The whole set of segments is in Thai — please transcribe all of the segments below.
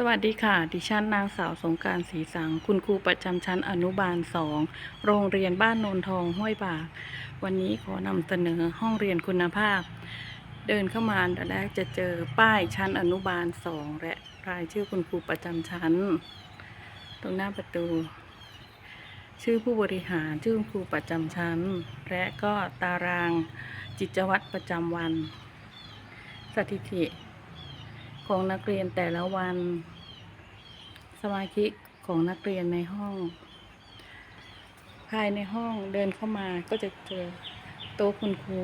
สวัสดีค่ะ ดิฉันนางสาวสงการศรีสัง คุณครูประจำชั้นอนุบาลสอง โรงเรียนบ้านโนนทองห้วยบาก วันนี้ขอนำเสนอห้องเรียนคุณภาพ เดินเข้ามาอันดับแรกจะเจอป้ายชั้นอนุบาลสองและรายชื่อคุณครูประจำชั้น ตรงหน้าประตู ชื่อผู้บริหาร ชื่อคุณครูประจำชั้น และก็ตารางกิจวัตรประจำวัน สถิติ ของนักเรียนแต่ละวัน สมาชิกของนักเรียนในห้อง ภายในห้องเดินเข้ามาก็จะเจอโต๊ะคุณครู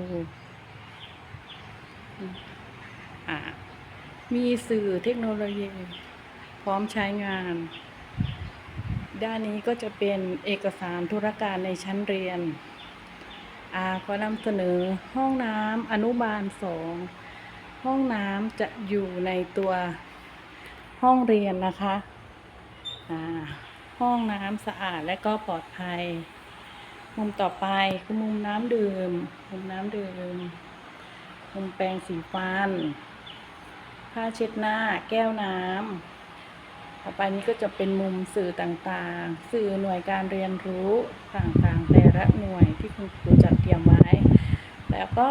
มีสื่อเทคโนโลยี พร้อมใช้งาน ด้านนี้ก็จะเป็นเอกสารธุรการในชั้นเรียนอาขอนำเสนอห้องน้ำอนุบาลสอง ห้องน้ำจะอยู่ในตัวห้องเรียนนะคะห้องน้ำสะอาดและก็ปลอดภัย มุมต่อไปคือมุมน้ำดื่ม มุมน้ำดื่ม มุมแปรงสีฟัน ผ้าเช็ดหน้า แก้วน้ำ ต่อไปนี้ก็จะเป็นมุมสื่อต่างๆ สื่อหน่วยการเรียนรู้ต่างๆ แต่ละหน่วยที่คุณครูจัดเตรียมไว้ แล้วก็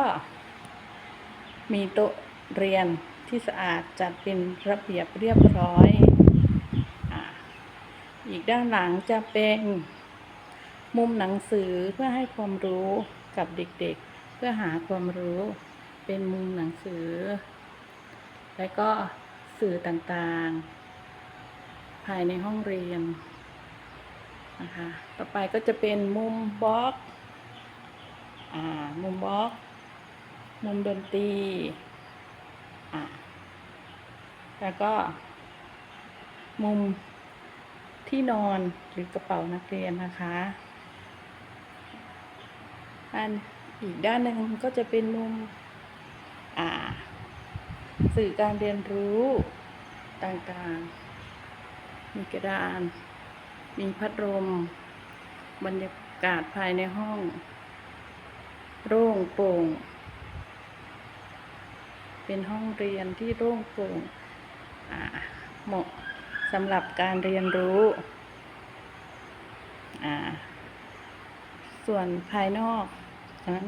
มีโต๊ะ เรียนที่สะอาดจัดเป็นระเบียบเรียบร้อยออีกด้านหลังจะเป็นมุมหนังสือเพื่อให้ความรู้กับเด็กๆ เพื่อหาความรู้เป็นมุมหนังสือ และก็สื่อต่างๆ ภายในห้องเรียนนะคะต่อไปก็จะเป็นมุมบล็อกอ่ามุมบล็อก มุมดนตรี อะแล้วก็ มุมที่นอนหรือกระเป๋านักเรียนนะคะอันอีกด้านหนึ่งก็จะเป็นมุมอ่า สื่อการเรียนรู้ต่างๆ มีกระดาน มีพัดลม บรรยากาศภายในห้องโร่งโปร่ง เป็นห้องเรียนที่โล่งโปร่งเหมาะสำหรับการเรียนรู้ ส่วนภายนอกฉะนั้น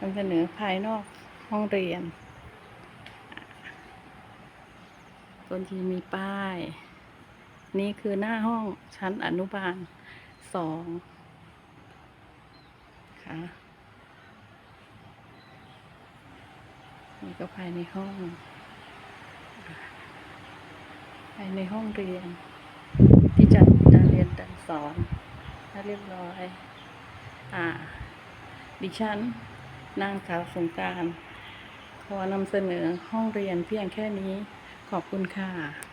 นำเสนอภายนอกห้องเรียนอ่าบนทีมีป้าย นี่คือหน้าห้องชั้นอนุบาลสองค่ะ ก็ภายในห้อง ภายในห้องเรียน ที่จัดการเรียนการสอนถ้าเรียบร้อย อ่า ดิฉันนางสาวสงการขอนำเสนอห้องเรียนเพียงแค่นี้ ขอบคุณค่ะ